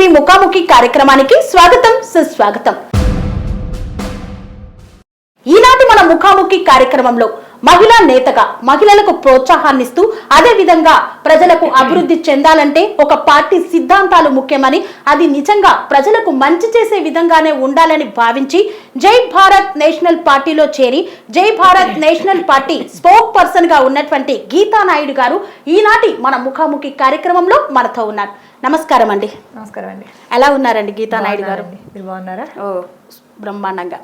TV ముఖాముఖి కార్యక్రమానికి స్వాగతం సుస్వాగతం. ఈనాటి మన ముఖాముఖి కార్యక్రమంలో మహిళా నేతగా మహిళలకు ప్రోత్సాహాన్నిస్తూ అదే విధంగా ప్రజలకు అభివృద్ధి చెందాలంటే ఒక పార్టీ సిద్ధాంతాలు ముఖ్యమని అది నిజంగా ప్రజలకు మంచి చేసే విధంగానే ఉండాలని భావించి జై భారత్ నేషనల్ పార్టీలో చేరి Jai Bharat national party spoke పర్సన్గా ఉన్నటువంటి గీతా నాయుడు గారు ఈనాటి మన ముఖాముఖి కార్యక్రమంలో మనతో ఉన్నారు. నమస్కారం అండి. నమస్కారం అండి. ఎలా ఉన్నారండి గీతా నాయుడు గారు. మీరు బాగున్నారా? ఓ బ్రహ్మాండంగా.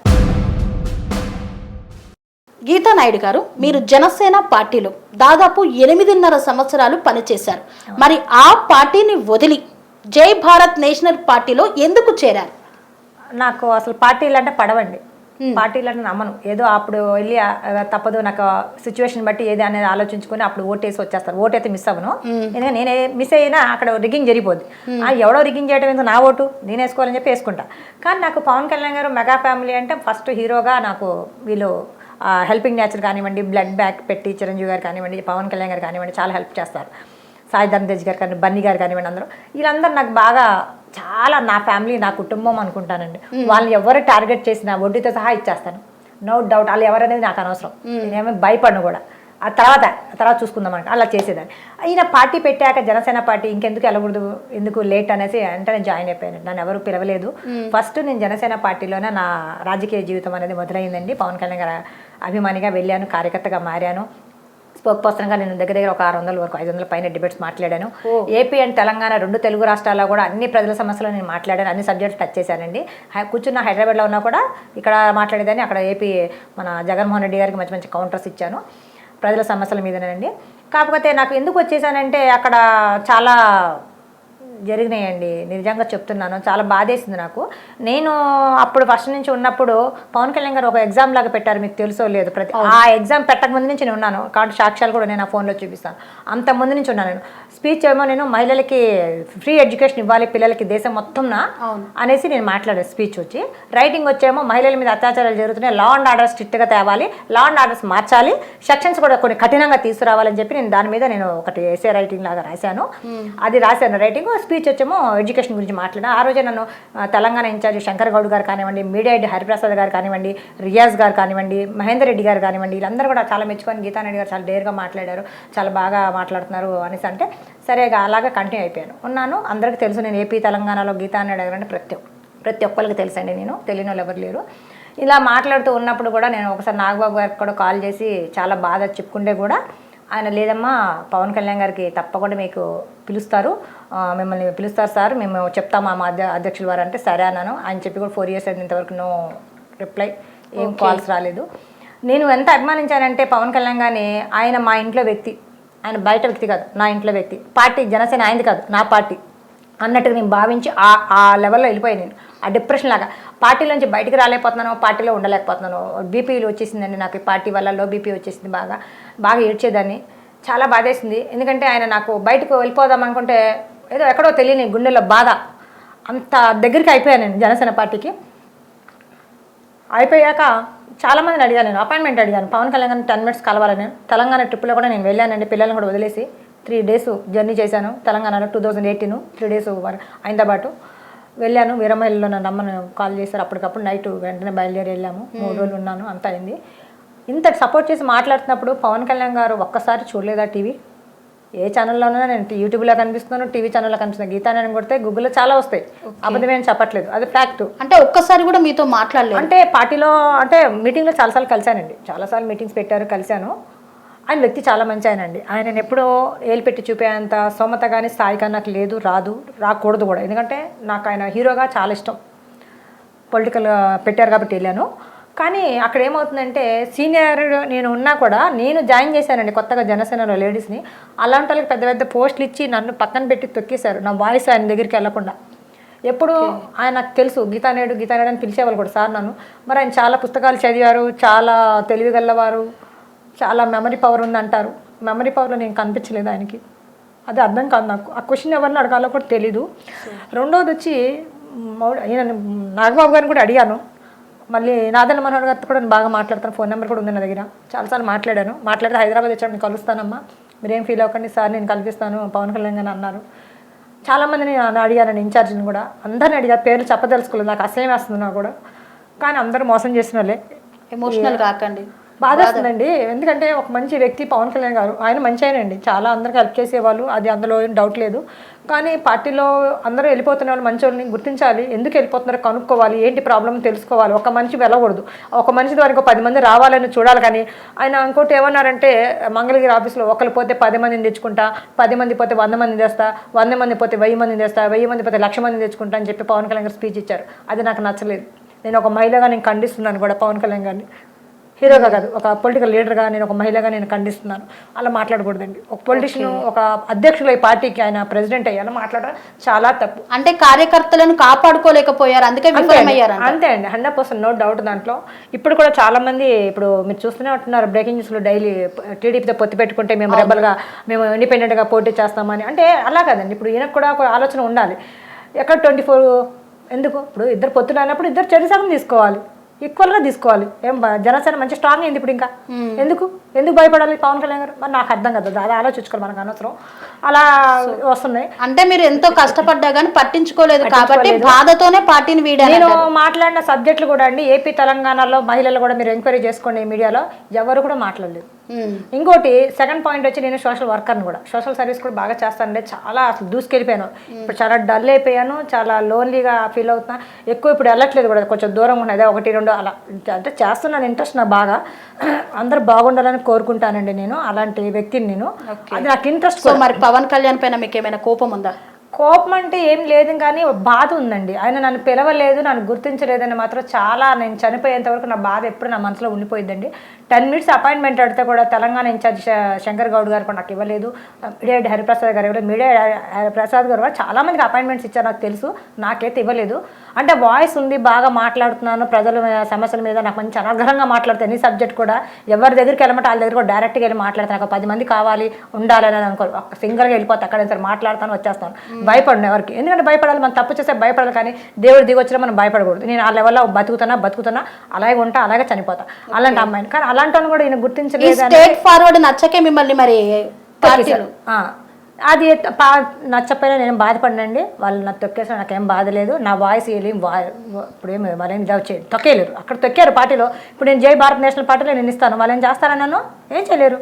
గీతా నాయుడు గారు మీరు జనసేన పార్టీలో దాదాపు ఎనిమిదిన్నర సంవత్సరాలు పనిచేశారు. మరి ఆ పార్టీని వదిలి జై భారత్ నేషనల్ పార్టీలో ఎందుకు చేరారు? నాకు అసలు పార్టీలు అంటే పడవండి. పార్టీలు అంటే నమ్మను. ఏదో అప్పుడు వెళ్ళి తప్పదు నాకు సిచ్యువేషన్ బట్టి ఏది అనేది ఆలోచించుకొని అప్పుడు ఓటేసి వచ్చేస్తారు. ఓటు అయితే మిస్ అవ్వను ఎందుకంటే నేనే మిస్ అయినా అక్కడ రిగ్గింగ్ జరిగిపోద్ది. ఆ, ఎవడో రిగ్గింగ్ చేయడం ఎందుకు నా ఓటు? నేను వేసుకోవాలని చెప్పి వేసుకుంటా. కానీ నాకు పవన్ కళ్యాణ్ గారు మెగా ఫ్యామిలీ అంటే ఫస్ట్ హీరోగా నాకు వీళ్ళు హెల్పింగ్ నేచర్ కానివ్వండి బ్లడ్ బ్యాక్ పెట్టి చిరంజీవి గారు కానివ్వండి పవన్ కళ్యాణ్ గారు కానివ్వండి చాలా హెల్ప్ చేస్తారు. సాయి ధర్మ తేజ్ గారు కానీ బన్నీ గారు కానివ్వండి అందరూ. వీళ్ళందరూ నాకు బాగా చాలా నా ఫ్యామిలీ నా కుటుంబం అనుకుంటానండి. వాళ్ళని ఎవరు టార్గెట్ చేసినా వడ్డీతో సహా ఇచ్చేస్తాను. నో డౌట్ వాళ్ళు ఎవరనేది నాకు అనవసరం. నేనేమీ భయపడను కూడా. ఆ తర్వాత ఆ తర్వాత చూసుకుందాం మనకి అలా చేసేదాన్ని. ఈయన పార్టీ పెట్టాక జనసేన పార్టీ ఇంకెందుకు వెళ్ళకూడదు ఎందుకు లేట్ అనేసి అంటే నేను జాయిన్ అయిపోయాను. నన్ను ఎవరు పిలవలేదు. ఫస్ట్ నేను జనసేన పార్టీలోనే నా రాజకీయ జీవితం అనేది మొదలైందండి. పవన్ కళ్యాణ్ గారి అభిమానిగా వెళ్ళాను కార్యకర్తగా మారాను. స్పోక్ పర్సన్గా నేను దగ్గర దగ్గర ఒక ఆరు వందల వరకు ఐదు వందల పైన డిబేట్స్ మాట్లాడాను. ఏపీ అండ్ తెలంగాణ రెండు తెలుగు రాష్ట్రాల్లో కూడా అన్ని ప్రజల సమస్యలు నేను మాట్లాడాను అన్ని సబ్జెక్ట్స్ టచ్ చేశానండి. హై- కూర్చున్న హైదరాబాద్లో ఉన్నా కూడా ఇక్కడ మాట్లాడేదాన్ని అక్కడ ఏపీ మన జగన్మోహన్ రెడ్డి గారికి మంచి మంచి కౌంటర్స్ ఇచ్చాను ప్రజల సమస్యల మీదనేనండి. కాకపోతే నాకు ఎందుకు వచ్చేసానంటే అక్కడ చాలా జరిగినాయండి. నిజంగా చెప్తున్నాను. చాలా బాధేసింది నాకు. నేను అప్పుడు ఫస్ట్ నుంచి ఉన్నప్పుడు పవన్ కళ్యాణ్ గారు ఒక ఎగ్జామ్ లాగా పెట్టారు. మీకు తెలుసో లేదు ప్రతి ఆ ఎగ్జామ్ పెట్టక ముందు నుంచి నేను ఉన్నాను. కాబట్టి సాక్ష్యాలు కూడా నేను ఆ ఫోన్లో చూపిస్తాను. అంత ముందు నుంచి ఉన్నాను నేను. స్పీచ్ ఏమో నేను మహిళలకి ఫ్రీ ఎడ్యుకేషన్ ఇవ్వాలి పిల్లలకి దేశం మొత్తంన అనేసి నేను మాట్లాడాను స్పీచ్ వచ్చి. రైటింగ్ వచ్చేమో మహిళల మీద అత్యాచారాలు జరుగుతున్నాయి. లా అండ్ ఆర్డర్ స్ట్రిక్ట్గా తేవాలి. లా అండ్ ఆర్డర్స్ మార్చాలి. సెక్షన్స్ కూడా కొన్ని కఠినంగా తీసుకురావాలని చెప్పి నేను దాని మీద నేను ఒకటి ఎస్ఏ రైటింగ్ లాగా రాశాను. అది రాశాను. రైటింగ్ స్పీచ్ వచ్చేమో ఎడ్యుకేషన్ గురించి మాట్లాడా ఆ రోజే నన్ను తెలంగాణ ఇన్ఛార్జ్ శంకర్ గౌడ్ గారు కానివ్వండి మీడియా హెడ్ హరిప్రసాద్ గారు కానివ్వండి రియాజ్ గారు కానివ్వండి మహేందర్ రెడ్డి గారు కానివ్వండి వీళ్ళందరూ కూడా చాలా మెచ్చుకొని గీతారెడ్డి గారు చాలా డేర్గా మాట్లాడారు. చాలా బాగా మాట్లాడుతున్నారు అనేసి అంటే సరేగా అలాగా కంటిన్యూ అయిపోయాను. ఉన్నాను. అందరికీ తెలుసు నేను ఏపీ తెలంగాణలో గీతారెడ్డి గారు అంటే ప్రతి ఒక్క- ప్రతి ఒక్కరికి తెలుసండి నేను. తెలియని వాళ్ళు ఎవరు లేరు. ఇలా మాట్లాడుతూ ఉన్నప్పుడు కూడా నేను ఒకసారి నాగబాబు గారికి కూడా కాల్ చేసి చాలా బాధ చెప్పుకుంటే కూడా ఆయన లేదమ్మా పవన్ కళ్యాణ్ గారికి తప్పకుండా మీకు పిలుస్తారు. మిమ్మల్ని పిలుస్తారు సార్. మేము చెప్తాము మా అధ్య అధ్యక్షుల వారు అంటే సరే అన్నాను. ఆయన చెప్పి కూడా ఫోర్ ఇయర్స్ ఇంతవరకు నో రిప్లై ఏం కాల్స్ రాలేదు. నేను ఎంత అభిమానించానంటే పవన్ కళ్యాణ్ గారిని ఆయన మా ఇంట్లో వ్యక్తి ఆయన బయట వ్యక్తి కాదు నా ఇంట్లో వ్యక్తి. పార్టీ జనసేన ఆయనది కాదు నా పార్టీ. అన్నట్టుగా నేను భావించి ఆ ఆ లెవెల్లో వెళ్ళిపోయాను నేను. ఆ డిప్రెషన్ లాగా. పార్టీలోంచి బయటికి రాలేకపోతున్నాను పార్టీలో ఉండలేకపోతున్నాను బీపీలు వచ్చేసిందండి నాకు ఈ పార్టీ వల్ల లో బీపీ వచ్చేసింది బాగా. బాగా ఏడ్చేదాన్ని. చాలా బాధేసింది. ఎందుకంటే ఆయన నాకు బయటకు వెళ్ళిపోదాం అనుకుంటే ఏదో ఎక్కడో తెలియని గుండెల్లో బాధ. అంత దగ్గరికి అయిపోయాను నేను జనసేన పార్టీకి. అయిపోయాక చాలామందిని అడిగాను నేను అపాయింట్మెంట్ అడిగాను. పవన్ కళ్యాణ్ టెన్ మినిట్స్ కలవాలని. తెలంగాణ ట్రిప్లో కూడా నేను వెళ్ళానండి పిల్లల్ని కూడా వదిలేసి. త్రీ డేస్ జర్నీ చేశాను. తెలంగాణలో two thousand eighteen three days అయిందాబాటు. వెళ్ళాను వీరమహిళలో నన్ను అమ్మను కాల్ చేశారు. అప్పటికప్పుడు నైట్ వెంటనే బయలుదేరి వెళ్ళాము. మూడు రోజులు ఉన్నాను అంతా అయింది. ఇంత సపోర్ట్ చేసి మాట్లాడుతున్నప్పుడు పవన్ కళ్యాణ్ గారు ఒక్కసారి చూడలేదా టీవీ? ఏ ఛానల్లోనైనా నేను యూట్యూబ్లో కనిపిస్తున్నాను టీవీ ఛానల్లో కనిపిస్తున్నాను. గీతాన్ని కొడితే గూగుల్లో చాలా వస్తాయి. అబద్ధమేం చెప్పట్లేదు. అది ఫ్యాక్ట్. అంటే ఒక్కసారి కూడా మీతో మాట్లాడలేదు. అంటే పార్టీలో అంటే మీటింగ్లో చాలాసార్లు కలిశానండి. చాలాసార్లు మీటింగ్స్ పెట్టారు కలిశాను. ఆయన వ్యక్తి చాలా మంచి ఆయనండి. ఆయన ఎప్పుడో ఏలు పెట్టి చూపేంత స్తోమత కానీ స్థాయి కానీ నాకు లేదు రాదు రాకూడదు కూడా. ఎందుకంటే నాకు ఆయన హీరోగా చాలా ఇష్టం. పొలిటికల్ పెట్టారు కాబట్టి వెళ్ళాను. కానీ అక్కడ ఏమవుతుందంటే సీనియర్ నేను ఉన్నా కూడా నేను జాయిన్ చేశానండి కొత్తగా జనసేనలో లేడీస్ని. అలాంటి వాళ్ళకి పెద్ద పెద్ద పోస్టులు ఇచ్చి నన్ను పక్కన పెట్టి తొక్కేశారు. నా వాయిస్ ఆయన దగ్గరికి వెళ్ళకుండా. ఎప్పుడు ఆయన నాకు తెలుసు గీతానేడు గీతానేడు అని పిలిచేవాళ్ళు కూడా సార్ నన్ను. మరి ఆయన చాలా పుస్తకాలు చదివారు చాలా తెలివిగలవారు చాలా మెమరీ పవర్ ఉందంటారు. మెమరీ పవర్లో నేను కనిపించలేదు ఆయనకి. అది అర్థం కాదు నాకు. ఆ క్వశ్చన్ ఎవరిని అడగాలో కూడా తెలీదు. రెండోది వచ్చి ఈయన నాగబాబు గారిని కూడా అడిగాను. మళ్ళీ నాదన్న మనోహర్ గారితో కూడా నేను బాగా మాట్లాడతాను. ఫోన్ నెంబర్ కూడా ఉంది నా దగ్గర. చాలాసార్లు మాట్లాడాను. మాట్లాడితే హైదరాబాద్ వచ్చాడు నేను కలుస్తానమ్మా. మీరేం ఫీల్ అవ్వకండి సార్ నేను కల్పిస్తాను పవన్ కళ్యాణ్ గారు అన్నారు. చాలా మందిని నన్ను అడిగాను ఇన్ఛార్జిని కూడా. అందరిని అడిగా పేర్లు చెప్పదలుచుకోలేదు. నాకు అసహ్యం వేస్తుంది నాకు కూడా. కానీ అందరూ మోసం చేసిన వాళ్ళే. ఎమోషనల్ కాకండి. బాధేస్తుందండి. ఎందుకంటే ఒక మంచి వ్యక్తి పవన్ కళ్యాణ్ గారు. ఆయన మంచి ఆయనండి చాలా అందరికి హెల్ప్ చేసేవాళ్ళు. అది అందులో ఏం డౌట్ లేదు. కానీ పార్టీలో అందరూ వెళ్ళిపోతున్న వాళ్ళు మంచి వాళ్ళని గుర్తించాలి. ఎందుకు వెళ్ళిపోతున్నారో కనుక్కోవాలి. ఏంటి ప్రాబ్లం తెలుసుకోవాలి. ఒక మనిషి వెళ్ళకూడదు. ఒక మనిషి ద్వారా ఇంకో పది మంది రావాలని చూడాలి కానీ ఆయన ఇంకోటి ఏమన్నారంటే మంగళగిరి ఆఫీస్లో ఒకరు పోతే పది మందిని తెచ్చుకుంటా పది మంది పోతే వంద మంది తెస్తా వంద మంది పోతే వెయ్యి మందిని తెస్తా వెయ్యి మంది పోతే లక్ష మంది తెచ్చుకుంటా అని చెప్పి పవన్ కళ్యాణ్ గారు స్పీచ్ ఇచ్చారు. అది నాకు నచ్చలేదు. నేను ఒక మహిళగా నేను ఖండిస్తున్నాను కూడా పవన్ కళ్యాణ్ గారిని. హీరోగా కాదు ఒక పొలిటికల్ లీడర్గా నేను ఒక మహిళగా నేను ఖండిస్తున్నాను. అలా మాట్లాడకూడదండి. ఒక పొలిటీషియన్ ఒక అధ్యక్షులు ఈ పార్టీకి ఆయన ప్రెసిడెంట్ అయ్యాను మాట్లాడడం చాలా తప్పు. అంటే కార్యకర్తలను కాపాడుకోలేకపోయారు అందుకే అంతే అండి. విఫలమయ్యారు అంతే అండి హండ్రెడ్ పర్సెంట్ నో డౌట్ దాంట్లో. ఇప్పుడు కూడా చాలా మంది ఇప్పుడు మీరు చూస్తూనే ఉంటున్నారు బ్రేకింగ్ న్యూస్లో డైలీ టీడీపీతో పొత్తు పెట్టుకుంటే మేము రెబల్గా మేము ఇండిపెండెంట్గా పోటీ చేస్తామని. అంటే అలా కాదండి ఇప్పుడు ఈయనకు కూడా ఒక ఆలోచన ఉండాలి. ఎక్కడ ట్వంటీ ఫోర్ ఎందుకు? ఇప్పుడు ఇద్దరు పొత్తులు అన్నప్పుడు ఇద్దరు చెడు సగం తీసుకోవాలి. ఈక్వల్గా తీసుకోవాలి. ఏం జనసేన మంచి స్ట్రాంగ్ అయింది ఇప్పుడు ఇంకా. ఎందుకు? ఎందుకు భయపడాలి? పవన్ కళ్యాణ్ గారు? మరి నాకు అర్థం కదా. అది ఆలోచించుకోవాలి మనకు అనవసరం. అలా వస్తున్నాయి. అంటే మీరు ఎంతో కష్టపడ్డా కానీ పట్టించుకోలేదు కాబట్టి బాధతోనే పార్టీని వీడారు నేను మాట్లాడిన సబ్జెక్టులు కూడా అండి. ఏపీ తెలంగాణలో మహిళలు కూడా మీరు ఎంక్వైరీ చేసుకోండి మీడియాలో. ఎవరు కూడా మాట్లాడలేదు. ఇంకోటి సెకండ్ పాయింట్ వచ్చి నేను సోషల్ వర్కర్ని కూడా. సోషల్ సర్వీస్ కూడా బాగా చేస్తానండి. చాలా అసలు దూసుకెళ్ళిపోయాను. ఇప్పుడు చాలా డల్ అయిపోయాను. చాలా లోన్లీగా ఫీల్ అవుతున్నా. ఎక్కువ ఇప్పుడు వెళ్ళట్లేదు కూడా. కొంచెం దూరం ఉన్నది ఒకటి రెండు అలా. అంటే చేస్తున్నాను ఇంట్రెస్ట్ నాకు బాగా. అందరూ బాగుండాలని కోరుకుంటానండి నేను. అలాంటి వ్యక్తిని నేను. అది నాకు ఇంట్రెస్ట్ మరి పవన్ కళ్యాణ్ పైన మీకు ఏమైనా కోపం ఉందా? కోపం అంటే ఏం లేదు కానీ బాధ ఉందండి. ఆయన నన్ను పిలవలేదు నన్ను గుర్తించలేదని మాత్రం చాలా నేను చనిపోయేంత వరకు నా బాధ ఎప్పుడు నా మనసులో ఉండిపోయిందండి టెన్ మినిట్స్ అపాయింట్మెంట్ అడితే కూడా తెలంగాణ ఇన్ఛార్జ్ శంకర్ గౌడ్ గారు కూడా నాకు ఇవ్వలేదు. మీడియా హరిప్రసాద్ గారు ఇవ్వలేదు. మీడియా ప్రసాద్ గారు కూడా చాలా మందికి అపాయింట్మెంట్స్ ఇచ్చారు నాకు తెలుసు. నాకైతే ఇవ్వలేదు. అంటే వాయిస్ ఉంది బాగా మాట్లాడుతున్నాను ప్రజల సమస్యల మీద నాకు మంచి అనర్గరంగా మాట్లాడుతాను ఎన్ని సబ్జెక్ట్ కూడా ఎవరి దగ్గరికి వెళ్ళమంటే వాళ్ళ దగ్గర కూడా డైరెక్ట్గా వెళ్ళి మాట్లాడతాను నాకు పది మంది కావాలి ఉండాలి అని అనుకో ఒక సింగిల్గా వెళ్ళిపోతే అక్కడ సరే మాట్లాడతాను వచ్చేస్తాను. భయపడను ఎవరికి. ఎందుకంటే భయపడాలి మనం తప్పు చేస్తే భయపడాలి కానీ దేవుడు దిగొచ్చినా మనం భయపడకూడదు. నేను ఆ లెవెల్లో బతుకుతున్నా బతుకుతున్నా అలాగే ఉంటా అలాగే చనిపోతా. అలాంటి అమ్మాయిని. కానీ అలాంటి కూడా ఈయన గుర్తించలేదు స్టేట్ ఫార్వర్డ్ నచ్చకే మిమ్మల్ని మరి అది పా నచ్చపోయినా నేను బాధపడినండి. వాళ్ళు నాకు తొక్కేసిన నాకేం బాధ లేదు. నా వాయిస్ ఏం వా ఇప్పుడు ఏమి వాళ్ళేం తొక్కేయలేరు. అక్కడ తొక్కారు పార్టీలో. ఇప్పుడు నేను జై భారత్ నేషనల్ పార్టీలో నేను ఇస్తాను. వాళ్ళు ఏం చేస్తారా నన్ను? ఏం చేయలేరు.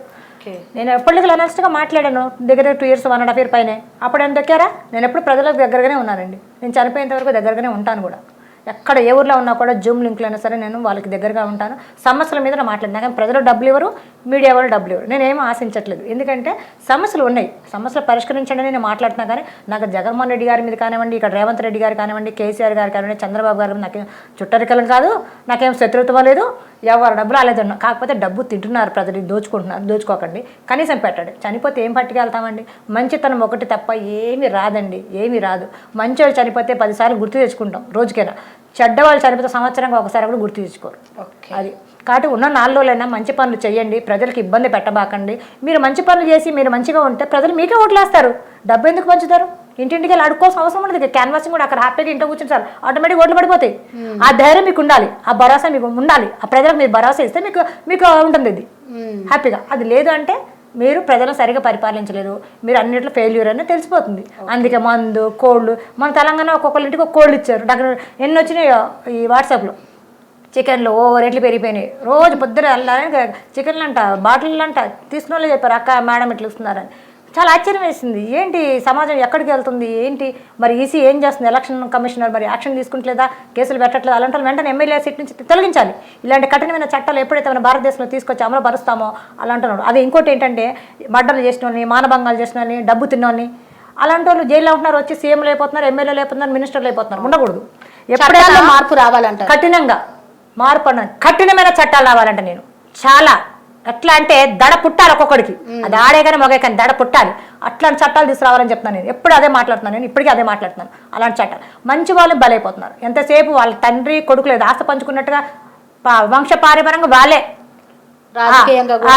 నేను పొలిటికల్ అనలిస్ట్గా మాట్లాడాను? దగ్గర two years one and half year పైనే. అప్పుడు ఏం దొక్కారా నేను ఎప్పుడు ప్రజలకు దగ్గరగానే ఉన్నానండి. నేను చనిపోయేంత వరకు దగ్గరగానే ఉంటాను కూడా. ఎక్కడ ఏ ఊర్లో ఉన్నా కూడా జూమ్ లింక్లో అయినా సరే నేను వాళ్ళకి దగ్గరగా ఉంటాను. సమస్యల మీద నేను మాట్లాడినా కానీ ప్రజలు డబ్బులు ఇవ్వరు మీడియా వాళ్ళు డబ్బులు ఇవ్వరు. నేనేం ఆశించట్లేదు. ఎందుకంటే సమస్యలు ఉన్నాయి. సమస్యలు పరిష్కరించండి నేను మాట్లాడుతున్నా కానీ నాకు జగన్మోహన్ రెడ్డి గారి మీద కానివ్వండి ఇక్కడ రేవంత్ రెడ్డి గారు కానివ్వండి కేసీఆర్ గారు కానివ్వండి చంద్రబాబు గారు నాకేం చుట్టరికలం కాదు నాకేం శత్రుత్వం లేదు. ఎవరు డబ్బులు అలాగే కాకపోతే డబ్బు తింటున్నారు ప్రజలు దోచుకుంటున్నారు దోచుకోకండి. కనీసం పెట్టండి. చనిపోతే ఏం పట్టుకెళ్తామండి? మంచితనం ఒకటి తప్ప ఏమి రాదండి ఏమీ రాదు. మంచివాళ్ళు చనిపోతే పదిసార్లు గుర్తు తెచ్చుకుంటాం రోజుకైనా. చెడ్డవాళ్ళు చనిపోతే సంవత్సరంగా ఒకసారి కూడా గుర్తు తెచ్చుకోరు ఓకే. అది. కాబట్టి ఉన్న నాలుగు రోజులైనా మంచి పనులు చేయండి ప్రజలకు ఇబ్బంది పెట్టబాకండి. మీరు మంచి పనులు చేసి మీరు మంచిగా ఉంటే ప్రజలు మీకే ఓట్లేస్తారు. డబ్బు ఎందుకు పంచుతారు? ఇంటింటికి వెళ్ళి అడుక్కోవాల్సిన అవసరం ఉండదు క్యాన్వాసింగ్ కూడా అక్కడ హ్యాపీగా ఇంట్లో కూర్చుని సార్ ఆటోమేటిక్ ఓట్లు పడిపోతాయి. ఆ ధైర్యం మీకు ఉండాలి. ఆ భరోసా మీకు ఉండాలి. ఆ ప్రజలకు మీరు భరోసా ఇస్తే మీకు మీకు ఉంటుంది ఇది. హ్యాపీగా. అది లేదు అంటే మీరు ప్రజలను సరిగా పరిపాలించలేదు. మీరు అన్నిట్లో ఫెయిల్యూర్ అని తెలిసిపోతుంది. అందుకే మందు కోళ్ళు మన తెలంగాణ ఒక్కొక్కరి ఇంటికి ఒక కోళ్ళు ఇచ్చారు. డాక్టర్ ఎన్ని వచ్చినాయో ఈ వాట్సాప్లో. చికెన్లు ఓ రేట్లు పెరిగిపోయినాయి. రోజు పొద్దున వెళ్ళాలని చికెన్లు అంట బాటిల్ అంట తీసుకున్న వాళ్ళు చెప్పారు అక్క మేడం ఇట్లా ఇస్తున్నారని. చాలా ఆశ్చర్యం వేసింది. ఏంటి సమాజం ఎక్కడికి వెళ్తుంది? ఏంటి? మరి ఈసీ ఏం చేస్తుంది? ఎలక్షన్ కమిషనర్ మరి యాక్షన్ తీసుకుంటలేదా? కేసులు పెట్టట్లేదు? అలాంటి వెంటనే ఎమ్మెల్యే సీట్ నుంచి తొలగించాలి. ఇలాంటి కఠినమైన చట్టాలు ఎప్పుడైతే మన భారతదేశంలో తీసుకొచ్చి అమలు పరుస్తామో అలా అంటున్నాడు అది ఇంకోటి ఏంటంటే మర్డర్లు చేసిన వాళ్ళని మానభంగాలు చేసిన వాళ్ళని డబ్బు తిన్నోని అలాంటి వాళ్ళు జైల్లో ఉంటున్నారు వచ్చి సీఎంలు అయిపోతున్నారు ఎమ్మెల్యేలు అయిపోతున్నారు మినిస్టర్లు అయిపోతున్నారు. ఉండకూడదు. ఎప్పుడైనా మార్పు రావాలంటారు. కఠినంగా మార్పు అన్నాను కఠినమైన చట్టాలు రావాలంట నేను. చాలా. ఎట్లా అంటే దడ పుట్టాలి ఒక్కొక్కడికి. అది ఆడే కానీ మగే కానీ దడ పుట్టాలి. అట్లాంటి చట్టాలు తీసుకురావాలని చెప్తున్నాను నేను. ఎప్పుడు అదే మాట్లాడుతున్నాను నేను ఇప్పటికీ అదే మాట్లాడుతున్నాను. అలాంటి చట్టాలు. మంచి వాళ్ళు బలైపోతున్నారు. ఎంతసేపు వాళ్ళ తండ్రి కొడుకు లేదు ఆస్తి పంచుకున్నట్టుగా పా- వంశపారంపరంగా వాళ్ళే.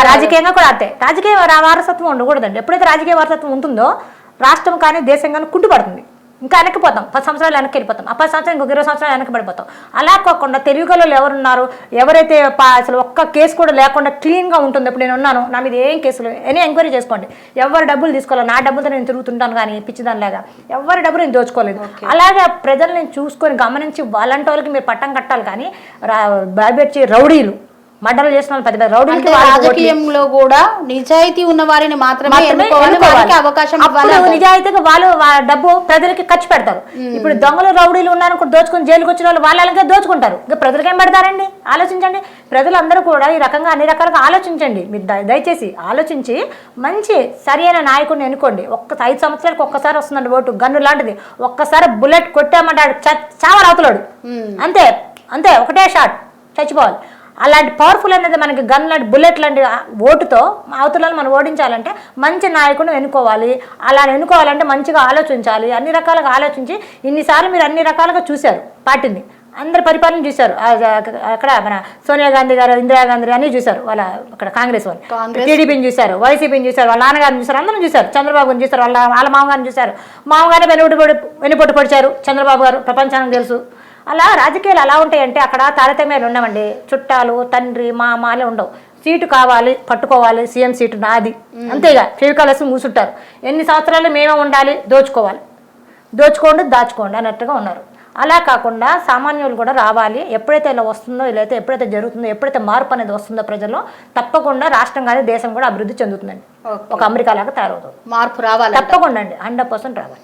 రాజకీయంగా కూడా అంతే. రాజకీయ వారసత్వం ఉండకూడదండి. ఎప్పుడైతే రాజకీయ వారసత్వం ఉంటుందో రాష్ట్రం కానీ దేశం కానీ కుంటుపడుతుంది. ఇంకా వెనక్కిపోతాం. పది సంవత్సరాలు వెనక్కి వెళ్ళిపోతాం ఆ పది సంవత్సరాలు ఇంకొక ఇరవై సంవత్సరాలు వెనక్కి పడిపోతాం అలా కాకుండా తెలుగులో ఎవరున్నారు? ఎవరైతే అసలు ఒక్క కేసు కూడా లేకుండా క్లీన్గా ఉంటుంది. ఇప్పుడు నేను ఉన్నాను. నా మీద ఏం కేసులు? ఎనీ ఎంక్వైరీ చేసుకోండి. ఎవరు డబ్బులు తీసుకోవాలి? నా డబ్బులతో నేను తిరుగుతుంటాను కానీ పిచ్చిదానిలాగా. ఎవరి డబ్బులు నేను దోచుకోలేదు. అలాగే ప్రజల్ని చూసుకొని గమనించి వాళ్ళంటి వాళ్ళకి మీరు పట్టం కట్టాలి కానీ బాబెచ్చి రౌడీలు. మర్డర్లు చేసిన వాళ్ళు పెద్ద పెద్ద రౌడీలకి వాళ్ళకి రాజకీయంలో కూడా నిజాయితీ ఉన్న వారిని మాత్రమే అవకాశం. నిజాయితీగా వాళ్ళు డబ్బు ప్రజలకి ఖర్చు పెడతారు. ఇప్పుడు దొంగలు రౌడీలు ఉన్నారనుకో దోచుకుని జైలుకి వచ్చిన వాళ్ళు వాళ్ళ అలాగే దోచుకుంటారు. ఇంకా ప్రజలకు ఏం పెడతారండి? ఆలోచించండి. ప్రజలందరూ కూడా ఈ రకంగా అన్ని రకాలుగా ఆలోచించండి. మీరు దయ- దయచేసి ఆలోచించి మంచి సరైన నాయకుడిని ఎన్నుకోండి. ఒక్క ఐదు సంవత్సరాలకు ఒక్కసారి వస్తుందండి ఓటు. గన్ను లాంటిది. ఒక్కసారి బుల్లెట్ కొట్టామంటాడు చావని అవతలాడు అంతే. అంతే. ఒకటే షాట్. చచ్చిపోవాలి. అలాంటి పవర్ఫుల్ అనేది మనకి గన్ లాంటి బుల్లెట్ లాంటి ఓటుతో అవతలను మనం ఓడించాలంటే మంచి నాయకుడు ఎన్నుకోవాలి. అలా ఎన్నుకోవాలంటే మంచిగా ఆలోచించాలి. అన్ని రకాలుగా ఆలోచించి ఇన్నిసార్లు మీరు అన్ని రకాలుగా చూశారు పార్టీని. అందరు పరిపాలన చూశారు. అక్కడ మన సోనియా గాంధీ గారు ఇందిరాగాంధీ అన్ని చూశారు. వాళ్ళ అక్కడ కాంగ్రెస్ వాళ్ళు. టీడీపీని చూశారు వైసీపీని చూశారు వాళ్ళ నాన్నగారిని చూశారు అందరం చూశారు చంద్రబాబుని చూశారు వాళ్ళ వాళ్ళ మామగారిని చూశారు. మామగారిని వెనుపొట్టు వెనుపొట్టు పొడిచారు చంద్రబాబు గారు. ప్రపంచానికి తెలుసు. అలా రాజకీయాలు ఎలా ఉంటాయంటే అక్కడ తారతమ్యాలు ఉండవండి. చుట్టాలు తండ్రి మామ ఉండవు. సీటు కావాలి పట్టుకోవాలి సీఎం సీటు నాది. అంతేగా. ఫెవికాలసి మూసుంటారు. ఎన్ని సంవత్సరాలు మేమే ఉండాలి? దోచుకోవాలి. దోచుకోండి దాచుకోండి అన్నట్టుగా ఉన్నారు. అలా కాకుండా సామాన్యులు కూడా రావాలి. ఎప్పుడైతే ఇలా వస్తుందో ఇలా అయితే ఎప్పుడైతే జరుగుతుందో ఎప్పుడైతే మార్పు అనేది వస్తుందో ప్రజల్లో తప్పకుండా రాష్ట్రం కానీ దేశం కూడా అభివృద్ధి చెందుతుందండి. ఒక అమెరికా లాగా తయారవుతుంది. మార్పు రావాలి తప్పకుండా అండి. హండ్రెడ్ పర్సెంట్ రావాలి.